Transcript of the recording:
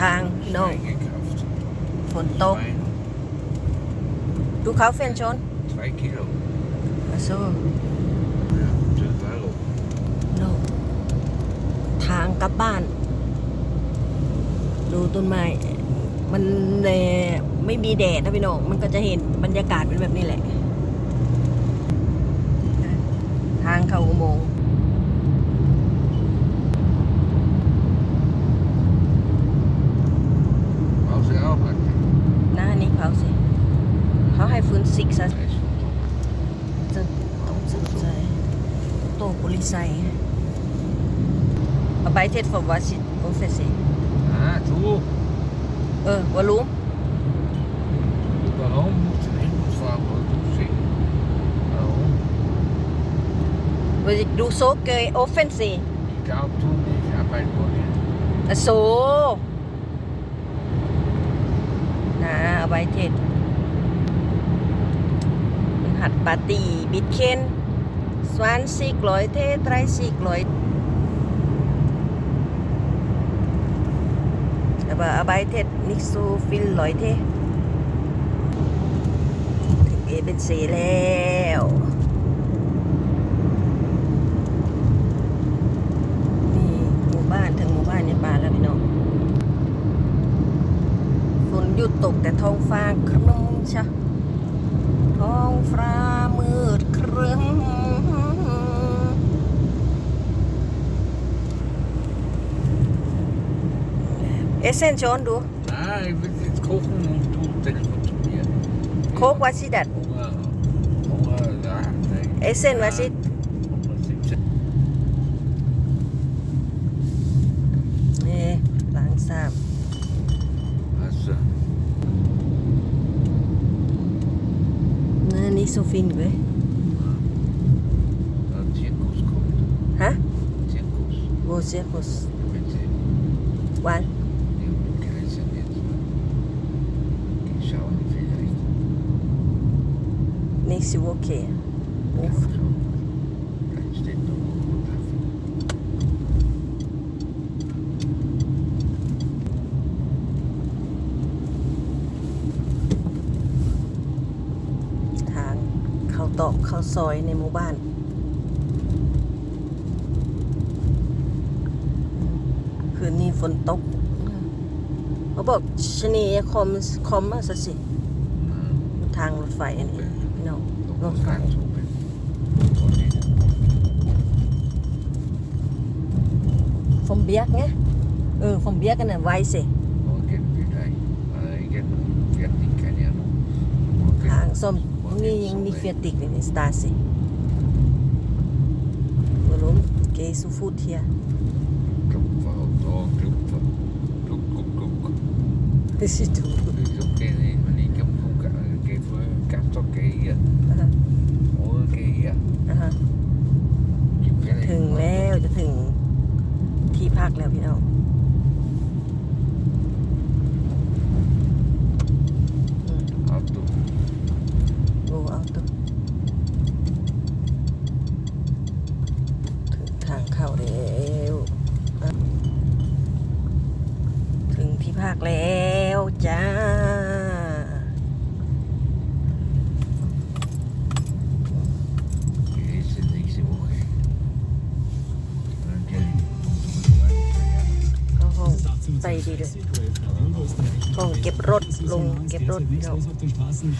ทางพี่น้อง Eingekauft. ฝนตก Wein, ดูเขาเฟนชน zwei Kilo. มาโซ Ja, 12 Euro. โนทางกลับบ้าน ดูต้นไม้ มันเอ่อไม่มีแดดนะพี่น้อง มันก็จะเห็นบรรยากาศเป็นแบบนี้แหละ ทางเข้าอุโมงค์ Brauchst du auch was? หน้านี้เขาสิ เขาให้ฟื้นซิกซะ Eis vom Topf. จะต้องสนใจโตปุริไซเอาไปเทศฟอร์วาชิโอเฟสิ Ah, du. เออวอลุ่ม Warum musst du hin und fahren, wo du sehen? Warum? วดูโซเกยโอเฟนซี Ich glaube, du nicht arbeiten wollen. อะโซนะเอาไปาร์ตีบิดเคนสวานซีกลอยเทไตรซีกลอยแล้วก็เอาไปเทศนิกซูฟิลลอยเทถึงเอเป็นสีแล้วนี่หมู่บ้านถึงหมู่บ้านในป่าแล้วพี่น้องฝนหยุดตกแต่ท้องฟ้าครึ้มชะ ท้องฟ้ามืดครึ้มเอเซนชอนดู Ah, ich will jetzt kochen und du telefonieren. โคกวาซิดัด Hunger. Hunger, ja. nein. เอเซนวาซิ Hunger 17. นี่ล้างสาม Hast du? นี่นี่โซฟินเว้ย Der Zirkus kommt. ฮะ Zirkus. โบเซียคุส Mit dem หวาน Jungen Kaiser jetzt. Die schauen vielleicht. นี่ซิโอเคโอ้ So. Vielleicht steht noch ein Kaffee. ทางเข้า ตอกเข้าซอยในหมู่บ้าน คืนนี้ฝนตกเขาบอกชะนีคอมคอมมาซะสิทางรถไฟอันนี้พี่น้องรถไฟฟอมเบียกไงเออฟอมเบียกกันน่ะไวสิ ทางส้มนี่ยังมีเฟียติกเลยนี่สตาร์สิบรุมเกซูฟูดเทีย Klopfer und da, Klopfer. Kluck, kluck, kluck. ดิสิดู Wieso gehe ich, wenn ich am Flughafen gehe, früher gab es doch gehe hier. อ่าฮะ Oder gehe hier. อ่าฮะ Gibt keine ถึงแล้วจะถึงที่พักแล้วพี่น้อง ถึงที่พักแล้วจ้า Die ist nächste Woche. Dann gehe ich. เข้าห้องใจดีเลยห้องเก็บรถลงเก็บรถพี่น้อง auf den Straßen